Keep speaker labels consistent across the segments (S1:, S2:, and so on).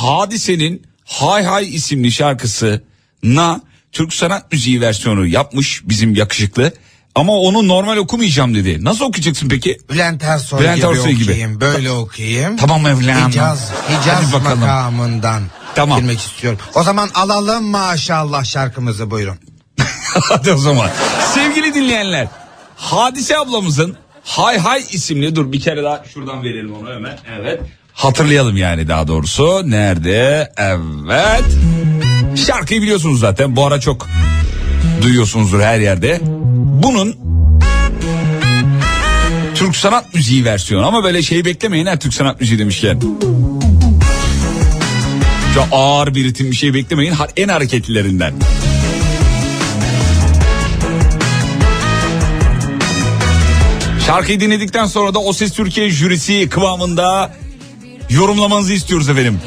S1: Hadise'nin Hay Hay isimli şarkısına Türk sanat müziği versiyonu yapmış bizim yakışıklı. Ama onu normal okumayacağım dedi. Nasıl okuyacaksın peki?
S2: Bülent Ersoy
S1: Bülent
S2: gibi
S1: Ersoy gibi.
S2: okuyayım. Böyle okuyayım.
S1: Tamam Mevlana.
S2: Hicaz, Hicaz
S1: bakalım.
S2: makamından
S1: Tamam.
S2: girmek istiyorum. O zaman alalım maşallah şarkımızı buyurun.
S1: Hadi o zaman. Sevgili dinleyenler. Hadise ablamızın Hay Hay isimli dur bir kere daha şuradan verelim onu hemen. Evet. Hatırlayalım yani daha doğrusu. Nerede? Evet. Şarkıyı biliyorsunuz zaten. Bu ara çok duyuyorsunuzdur her yerde. Bunun Türk sanat müziği versiyonu ama böyle şey beklemeyin ha Türk sanat müziği demişken. Çok ağır bir ritim bir şey beklemeyin. En hareketlilerinden. Şarkıyı dinledikten sonra da O Ses Türkiye jürisi kıvamında yorumlamanızı istiyoruz efendim.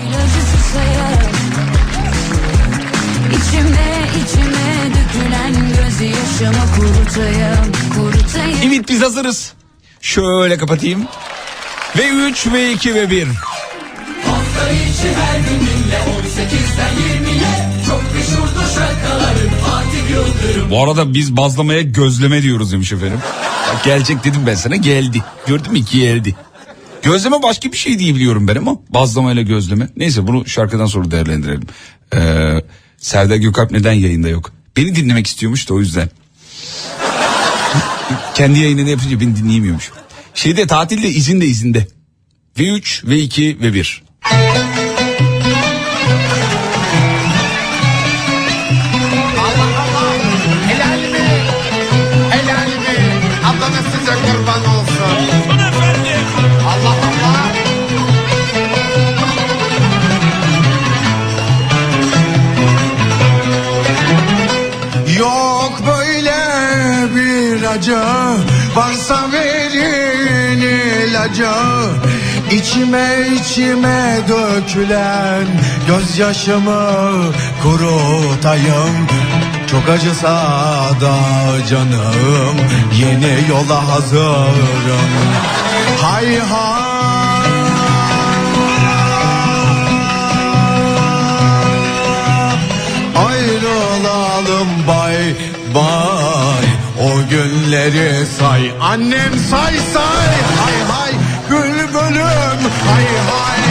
S1: Evet biz hazırız. Şöyle kapatayım. Ve 3 ve 2 ve 1. Bu arada biz bazlamaya gözleme diyoruz demiş efendim. Bak gelecek dedim ben sana geldi. Gördün mü geldi. Gözleme başka bir şey diye biliyorum ben ama bazlamayla gözleme. Neyse bunu şarkıdan sonra değerlendirelim. Ee, Serdar Gökalp neden yayında yok? Beni dinlemek istiyormuş da o yüzden. Kendi yayınını yapınca beni dinleyemiyormuş. Şeyde tatilde izinde izinde. Ve 3 ve 2 ve 1.
S2: ilacı İçime içime dökülen Gözyaşımı kurutayım. Çok acısa da canım Yeni yola hazırım. Hay hay. Ayrılalım bay bay O günleri say. Annem say say. Hay hay Bülbülüm hay hay.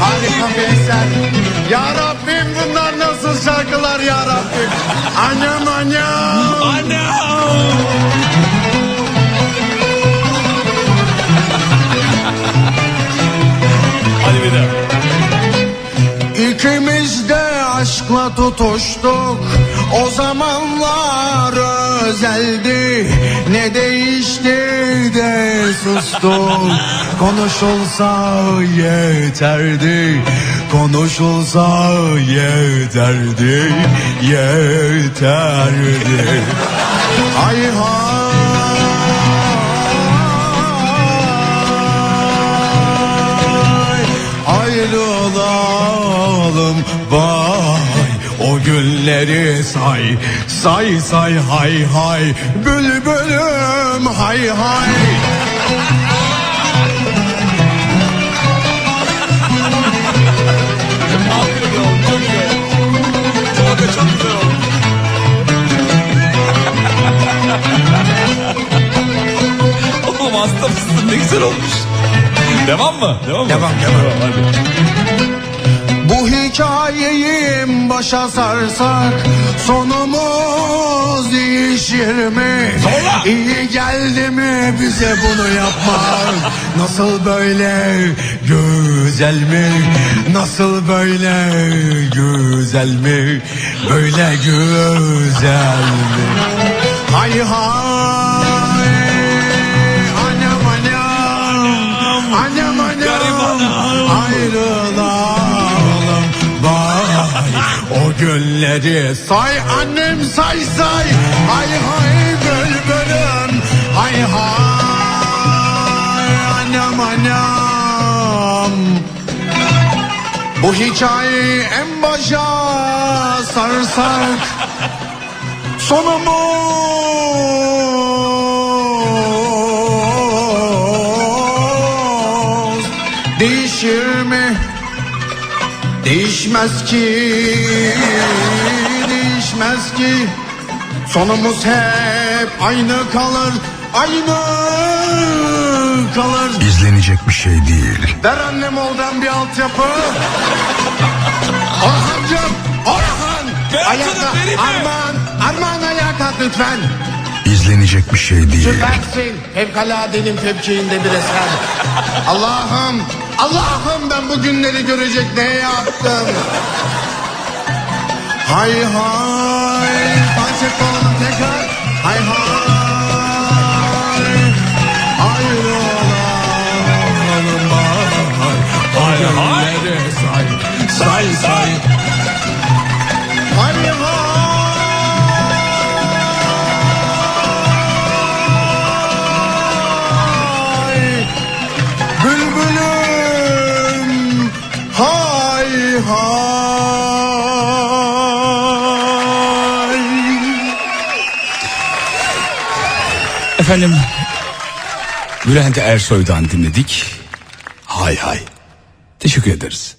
S2: Harika bir eser Ya Rabbim bunlar nasıl şarkılar ya Rabbim? Annem annem
S1: Hadi bir daha.
S2: İkimiz de aşkla tutuştuk. O zamanlar özeldi Ne değişti de sustuk Konuşulsa yeterdi. Konuşulsa yeterdi. Yeterdi. Hay hay Ayrılalım vay. O günleri say Say say hay hay Bülbülüm hay hay
S1: Oğlum hasta mısın ne güzel olmuş. Devam mı? Devam mı?
S2: Devam, devam.
S1: hadi.
S2: Bu hikayeyi başa sarsak sonumuz değişir mi?
S1: Sonra?
S2: İyi geldi mi bize bunu yapmak? Nasıl böyle güzel mi? Nasıl böyle güzel mi? Böyle güzel mi? Hay hay Anam anam Anam anam
S1: anam.
S2: Günleri say annem say say. Hay hay bülbülüm Hay hay anam anam. Bu hikayeyi en başa sarsak değişir. mi? Değişmez ki, değişmez ki. Sonumuz hep aynı kalır, aynı kalır.
S3: İzlenecek bir şey değil.
S2: Ver annem oldan bir altyapı. Orhancığım, Orhan. Ayakta? Arman, Arman ayağa kalk lütfen.
S3: İzlenecek bir şey değil.
S2: Süpersin. Fevkaladenin fevkiinde bir eser. Allah'ım, Allah'ım ben bu günleri görecek ne yaptım? Hay hay. Konsept
S1: Efendim Bülent Ersoy'dan dinledik. Hay hay. Teşekkür ederiz.